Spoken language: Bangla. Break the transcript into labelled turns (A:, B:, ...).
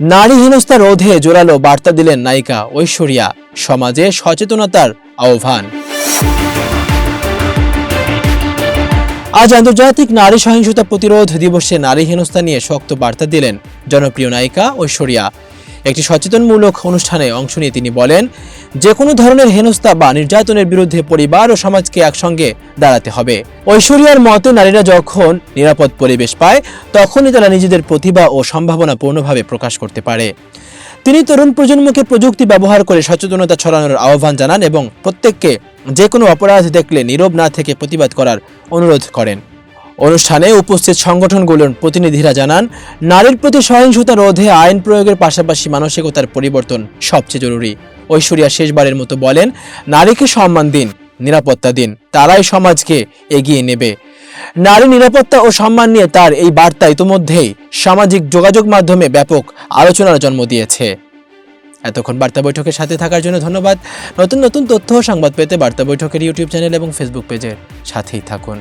A: নারী হেনস্থা রোধে জোরালো বার্তা দিলেন নায়িকা ঐশ্বরিয়া। সমাজে সচেতনতার আহ্বান। আজ আন্তর্জাতিক নারী সহিংসতা প্রতিরোধ দিবসে নারী হেনস্থা নিয়ে শক্ত বার্তা দিলেন জনপ্রিয় নায়িকা ঐশ্বরিয়া। একটি সচেতনমূলক অনুষ্ঠানে অংশ নিয়ে তিনি বলেন যে কোনো ধরনের হেনস্থা বা নির্যাতনের বিরুদ্ধে পরিবার ও সমাজকে একসঙ্গে দাঁড়াতে হবে। ঐশ্বরিয়ার মতে নারীরা যখন নিরাপদ পরিবেশ পায়, তখনই তারা নিজেদের প্রতিভা ও সম্ভাবনা পূর্ণভাবে প্রকাশ করতে পারে। তিনি তরুণ প্রজন্মকে প্রযুক্তি ব্যবহার করে সচেতনতা ছড়ানোর আহ্বান জানান এবং প্রত্যেককে যে কোনো অপরাধ দেখলে নীরব না থেকে প্রতিবাদ করার অনুরোধ করেন। অনুষ্ঠানে উপস্থিত সংগঠনগুলোর প্রতিনিধিরা জানান, নারীর প্রতি সহিংসতা রোধে আইন প্রয়োগের পাশাপাশি মানসিকতার পরিবর্তন সবচেয়ে জরুরি। ঐশ্বরিয়া শেষবারের মতো বলেন, নারীকে সম্মান দিন, নিরাপত্তা দিন, তারাই সমাজকে এগিয়ে নেবে। নারী নিরাপত্তা ও সম্মান নিয়ে তার এই বার্তা ইতোমধ্যেই সামাজিক যোগাযোগ মাধ্যমে ব্যাপক আলোচনার জন্ম দিয়েছে। এতক্ষণ বার্তা বৈঠকের সাথে থাকার জন্য ধন্যবাদ। নতুন নতুন তথ্য ও সংবাদ পেতে বার্তা বৈঠকের ইউটিউব চ্যানেল এবং ফেসবুক পেজের সাথেই থাকুন।